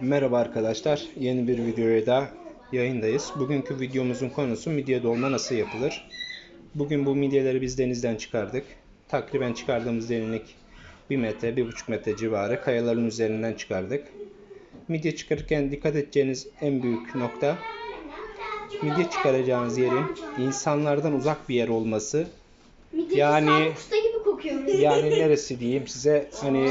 Merhaba arkadaşlar. Yeni bir videoya da yayındayız. Bugünkü videomuzun konusu midye dolma nasıl yapılır? Bugün bu midyeleri biz denizden çıkardık. Takriben çıkardığımız derinlik 1 metre, 1,5 metre civarı kayaların üzerinden çıkardık. Midye çıkarırken dikkat edeceğiniz en büyük nokta midye çıkaracağınız yerin insanlardan uzak bir yer olması. Yani- Yani. Yani neresi diyeyim size hani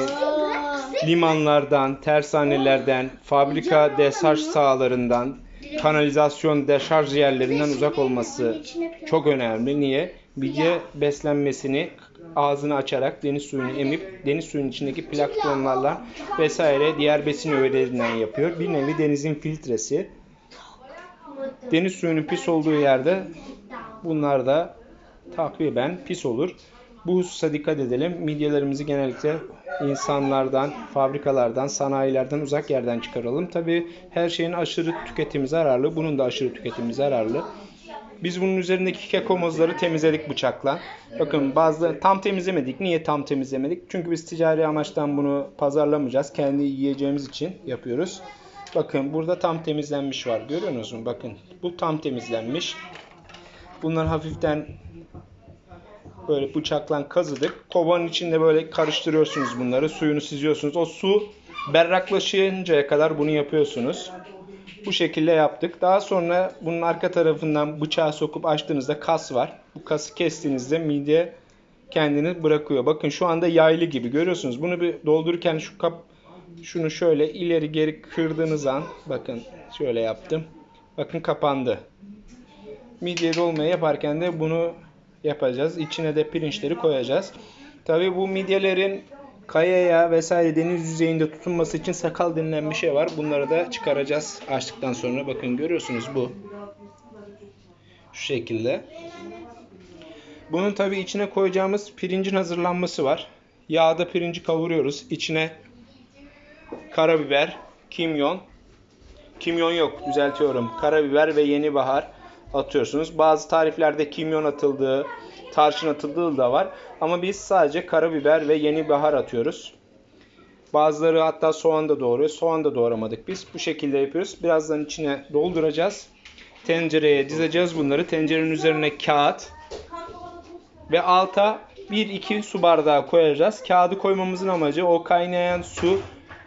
limanlardan, tersanelerden, fabrika deşarj sahalarından, kanalizasyon deşarj yerlerinden uzak olması çok önemli. Niye? Midye beslenmesini ağzını açarak deniz suyunu emip deniz suyunun içindeki planktonlarla vesaire diğer besin öğelerinden yapıyor. Bir nevi denizin filtresi. Deniz suyunun pis olduğu yerde bunlar da takriben pis olur. Bu hususa dikkat edelim. Midyelerimizi genellikle insanlardan, fabrikalardan, sanayilerden uzak yerden çıkaralım. Tabi her şeyin aşırı tüketimi zararlı. Bunun da aşırı tüketimi zararlı. Biz bunun üzerindeki kekomozları temizledik bıçakla. Bakın bazıları tam temizlemedik. Niye tam temizlemedik? Çünkü biz ticari amaçtan bunu pazarlamayacağız. Kendi yiyeceğimiz için yapıyoruz. Bakın burada tam temizlenmiş var. Görüyor musunuz? Bakın bu tam temizlenmiş. Bunlar hafiften böyle bıçakla kazıdık. Kovanın içinde böyle karıştırıyorsunuz bunları. Suyunu süzüyorsunuz. O su berraklaşıncaya kadar bunu yapıyorsunuz. Bu şekilde yaptık. Daha sonra bunun arka tarafından bıçağı sokup açtığınızda kas var. Bu kası kestiğinizde midye kendini bırakıyor. Bakın şu anda yaylı gibi görüyorsunuz. Bunu bir doldururken şu kap şunu şöyle ileri geri kırdığınız an bakın şöyle yaptım. Bakın kapandı. Midye dolmayı yaparken de bunu yapacağız. İçine de pirinçleri koyacağız. Tabii bu midyelerin kayaya vesaire deniz yüzeyinde tutunması için sakal denilen bir şey var. Bunları da çıkaracağız açtıktan sonra. Bakın görüyorsunuz bu. Şu şekilde. Bunun tabii içine koyacağımız pirincin hazırlanması var. Yağda pirinci kavuruyoruz. İçine karabiber, kimyon, kimyon yok düzeltiyorum. Karabiber ve yeni bahar atıyorsunuz. Bazı tariflerde kimyon atıldığı, tarçın atıldığı da var. Ama biz sadece karabiber ve yeni bahar atıyoruz. Bazıları hatta soğan da doğruyor. Soğan da doğramadık biz. Bu şekilde yapıyoruz. Birazdan içine dolduracağız. Tencereye dizeceğiz bunları. Tencerenin üzerine kağıt ve alta 1-2 su bardağı koyacağız. Kağıdı koymamızın amacı o kaynayan su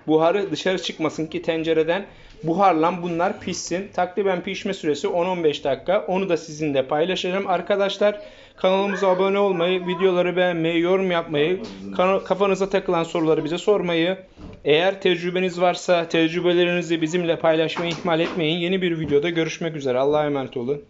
buharı dışarı çıkmasın ki tencereden buharlan bunlar pişsin. Takriben pişme süresi 10-15 dakika. Onu da sizinle paylaşacağım. Arkadaşlar kanalımıza abone olmayı, videoları beğenmeyi, yorum yapmayı, kafanıza takılan soruları bize sormayı, eğer tecrübeniz varsa tecrübelerinizi bizimle paylaşmayı ihmal etmeyin. Yeni bir videoda görüşmek üzere. Allah'a emanet olun.